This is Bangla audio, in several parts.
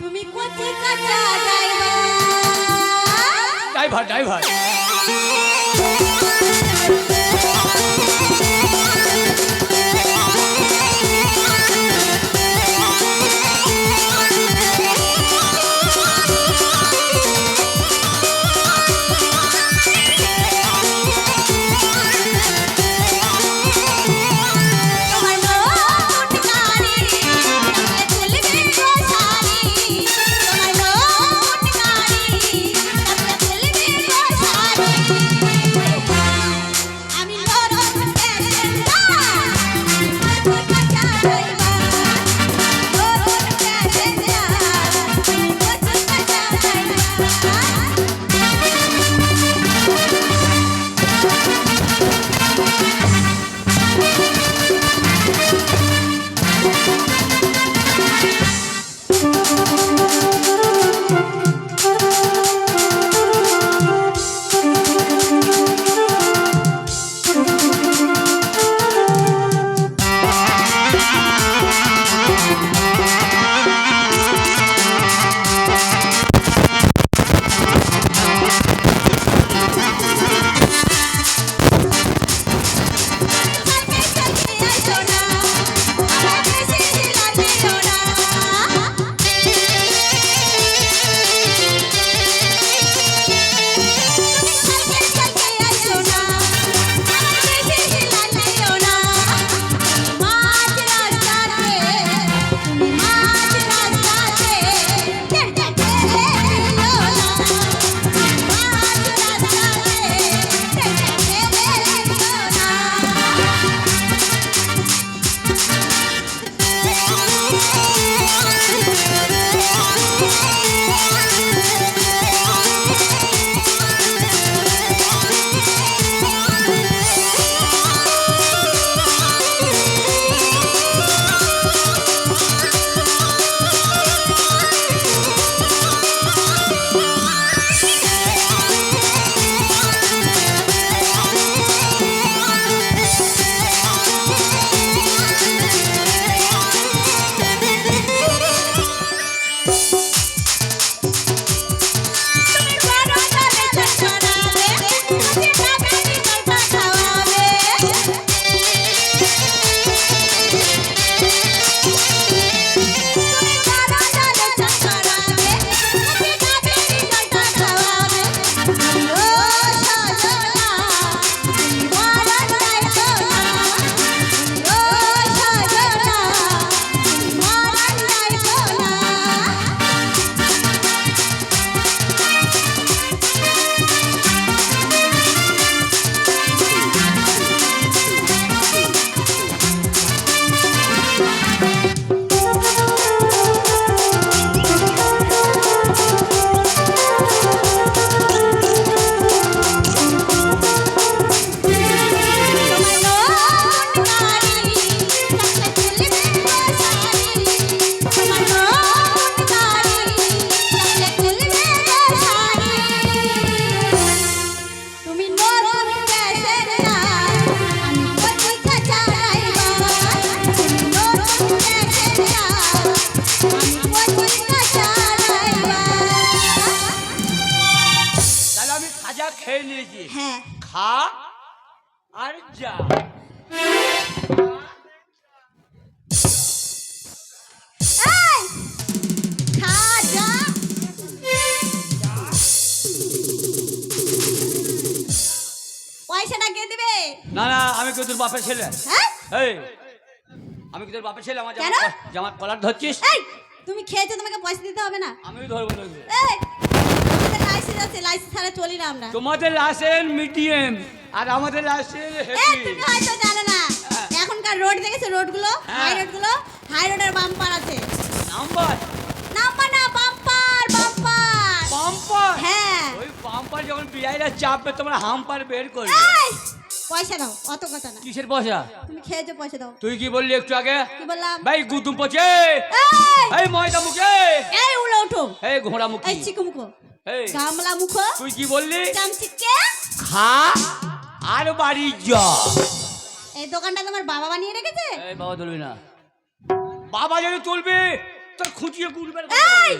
তুমি কচি কাটা যাইবা? ড্রাইভার ড্রাইভার খেয়ে নিয়েছি হ্যাঁ। খা আর যা। পয়সাটা কে দিবে? না না আমি কি তোর বাপের ছেলে? হ্যাঁ? এই আমি কি তোর বাপের ছেলে? আমার? জামা জামার কলার ধরছিস? তুমি খেয়েছো তোমাকে পয়সা দিতে হবে না। আমি ধরবো এই আছে লাইসেন্স ছাড়া চলি না আমরা। তোমাদের লাসেন মিডিয়াম আর আমাদের লাসেন হেভি তুমি হয়তো জানো না এখনকার রোড দেখেছ রোডগুলো। হাই রোডগুলো হাই রোডের বাম্পার আছে। নাম্বার নাম্বার না বাম্পার বাম্পার পাম্পার হ্যাঁ। ওই পাম্পার যখন বিআইরা চাপবে তোমরা হাম্পার বের করবে। পয়সা দাও অত কথা না। কিসের পয়সা? তুমি খেয়েছো পয়সা দাও। তুই কি বললি একটু আগে? কি বললাম? ভাই গুদুম পচে। এই! ময়দা মুখে। এই উলো উঠো এই ঘোড়া মুখি। এই চিকু মুখো। গামলা মুখো তুই কি বললি? চামচিকে খা আর বাড়ি যা। এই দোকানটা তোমার বাবা বানিয়ে রেখেছে? এই বাবা তুলবি না। বাবা যদি তুলবি তোর খুঁজিয়ে গুড়বেন এই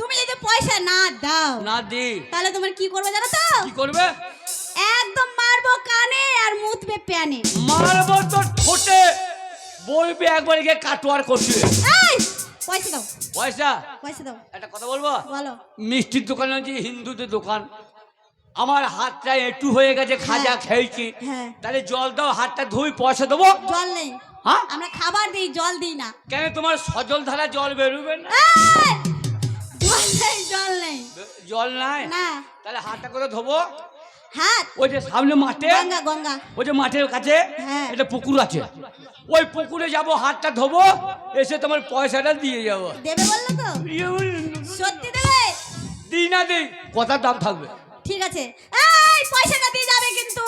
তুমি যদি পয়সা না দাও না দি। তাহলে তোমার কি করবে জানো তো? কি করবে? একদম মারবো কানে আর মুতবে প্যানে। মারবো তোর ঠোঁটে। বলবি একবার গিয়ে কাটোয়ার করছে এই পয়সা দাও। পয়সা? পয়সা দাও। একটা কথা বলব? বলো। মিষ্টির দোকান আছে হিন্দুদের দোকান। আমার হাতটা একটু হয়ে গেছে খাজা হ্যাঁ। খেয়েছি। হ্যাঁ। তাহলে জল দাও হাতটা ধুই পয়সা দেবো? জল নেই। হ্যাঁ? আমরা খাবার দিই জল দিই না। কেন তোমার সজল ধারা জল বেরোবে না? জল নেই জল নেই। জল নাই? না। তাহলে হাতটা করে ধোবো? হাত। ওই যে সামনে মাঠে গঙ্গা গঙ্গা। ওই যে মাঠের কাছে হ্যাঁ। একটা পুকুর আছে। ওই পুকুরে যাব হাতটা ধোবো এসে তোমার পয়সাটা দিয়ে যাব। দেবে বলল তো? ইয়ে সত্যি দেবে? দিই না দিই কথার দাম থাকবে। ঠিক আছে। এই পয়সাটা দিয়ে যাবে কিন্তু।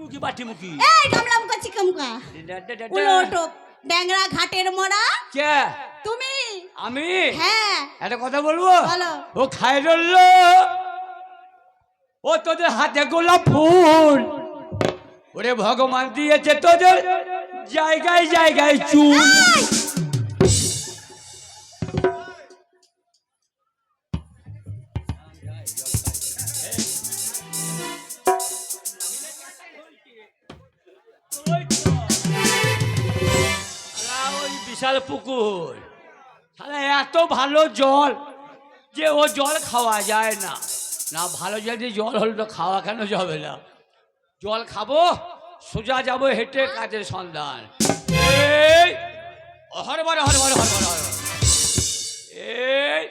মুখি বাটি মুখি। এই গামলাম করছি কামকা উলোটো ড্যাংরা ঘাটের মোড়া কে? তুমি? আমি? হ্যাঁ। একটা কথা বলব? বলো। ও খাই রইল। ও তোদের হাতে গোলাপ ফুল। ওরে ভগবান দিয়েছে তোদের জায়গায় জায়গায় চুল। বিশাল পুকুর। শালা এত ভালো জল যে ও জল খাওয়া যায় না। না ভালো যদি জল হলে তো খাওয়া কেন যাবে না? জল খাব সোজা যাব হেঁটে কাজের সন্ধান। এই হরবার হরবার হরবার হরবার এই।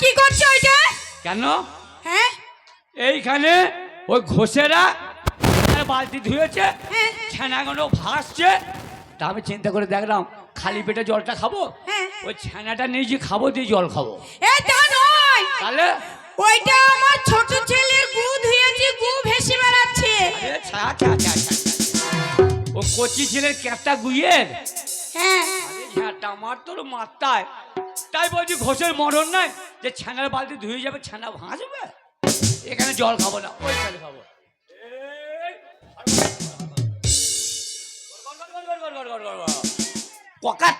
কি করছ ওইটা? কেন? হ্যাঁ? এইখানে ওই ঘোষেরা বালতি ধুয়েছে হ্যাঁ। ছানাগুলো ভাসছে। তা আমি চিন্তা করে দেখলাম খালি পেটে জলটা খাব? হ্যাঁ। ওই ছানাটা নিজে খাব দিয়ে জল খাব। নয় তাহলে? ওইটা আমার ছোট ছেলের গু ধুয়েছি গু ভেসে বেড়াচ্ছে। ও কচি ছেলের ক্যাপটা গুইয়ের হ্যাঁ। ঝ্যাঁটা আমার তোর মাথায়। তাই বলছি ঘোষের মরণ নাই যে ছানার বালতি ধুয়ে যাবে ছানা ভাঁজবে এখানে জল খাব না ওই জল খাব। ককাত।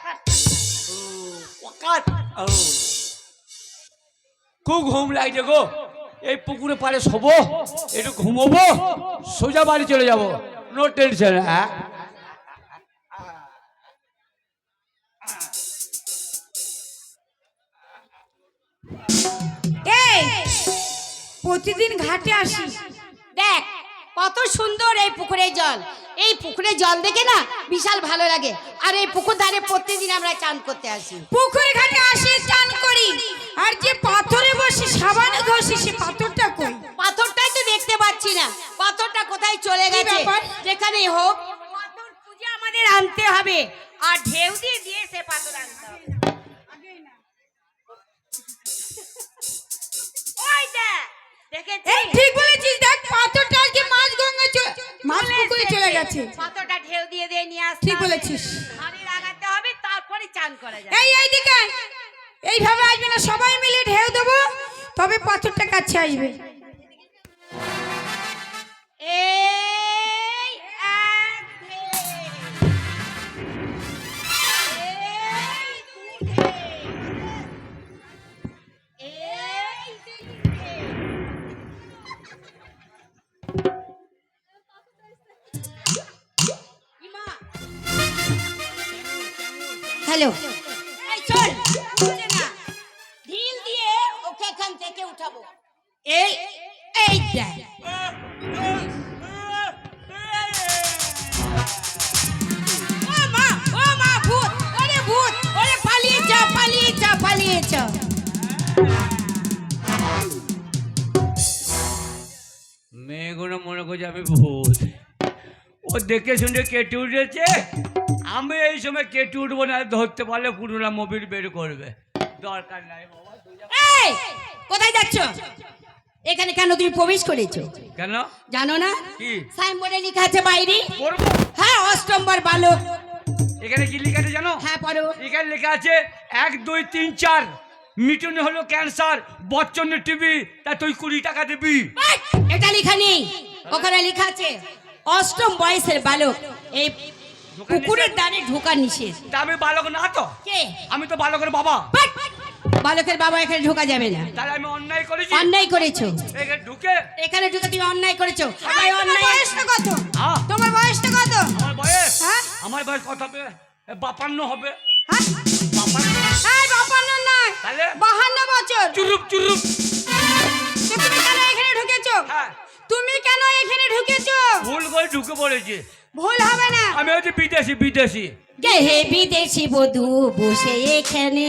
ককাত। ও। খুব ঘুম লাগছে গো। এই পুকুরে পারে শোবো, একটু ঘুমোবো, সোজা বাড়ি চলে যাব। নো টেনশন হ্যাঁ। প্রতিদিন ঘাটে আসি। দেখ কত সুন্দর এই পুকুরের জল। এই পুকুরের জল দেখে না বিশাল ভালো লাগে। আর এই পুকুর ধারে প্রত্যেকদিন আমরা চান করতে আসি। পুকুর ঘাটে আসি চান করি। আর যে পাথরে বসে সাবান ঘষি সে পাথরটা কই? পাথরটাই তো দেখতে পাচ্ছি না। পাথরটা কোথায় চলে গেছে? যেখানেই হোক। পাথর খুঁজে আমাদের আনতে হবে। আর ঢেউ দিয়ে দিয়ে সে পাথর আনতে হবে। ওই দেখ, এই ঠিক বলেছিস দেখ পাথরটা আজকে মাছ গঙ্গা মাছ পুকুরে চলে গেছে। পাথরটা ঢেউ দিয়ে দিয়ে নিয়ে আসতে ঠিক বলেছিস। হাড়ি লাগাতে হবে তারপরে চান করা যাবে। এই দিকে এইভাবে আসবে না সবাই মিলে ঢেউ দেবো তবে পাথরটা কাছে আসবে। এই ভালো এই চল মেয়েগুলো মনে করছে আমি ভূত। ও দেখে শুনে কেটে উঠেছে। আমি এই সময় কেটে উঠবো না ধরতে পারলে পুরোনো মোবিল বের করবে। দরকার নাই বাবা এই কোথায় যাচ্ছ? এখানে কেন তুমি প্রবেশ করেছ? কেন? জানো না? কি? সাইনবোর্ডে লেখা আছে বাইরে। করব হ্যাঁ অষ্টমবার বালক। এখানে কি লেখা আছে জানো? হ্যাঁ পড়ো। এখানে লেখা আছে এক দুই তিন চার। মিটুনে হলো ক্যান্সার বচ্চনে টিভি তা তুই কুড়ি টাকা দিবি। এটা লেখা নেই। ওখানে লেখা আছে অষ্টম বয়সের বালক। এই নিষেধ? দ্বারে ঢোকা নিষেধ। তা আমি বালক না তো? কে? আমি তো বালকের বাবা। বালকের বাবা এখানে ঢোকা যাবে না। তাহলে আমি অন্যায় করেছি? অন্যায় করেছ। এখানে ঢুকে? এখানে ঢুকে তুমি অন্যায় করেছ। এই, তাই অন্যায় বয়সটা কত? আহ, তোমার বয়সটা কত? আমার বয়স? হ্যাঁ? আমার বয়স কত হবে? বাপান্ন হবে। হ্যাঁ? বাপান্ন। এই বাপান্ন নয়। তাহলে? বাহান্ন বছর। চুরুপ চুরুপ। তুমি কেন এখানে ঢুকেছো? হ্যাঁ। তুমি কেন এখানে ঢুকেছো? ভুল করে ঢুকে পড়েছি। ভুল হবে না। আমি হচ্ছে বিদেশি বিদেশি। গে হে বিদেশি বধু বসে এখানে?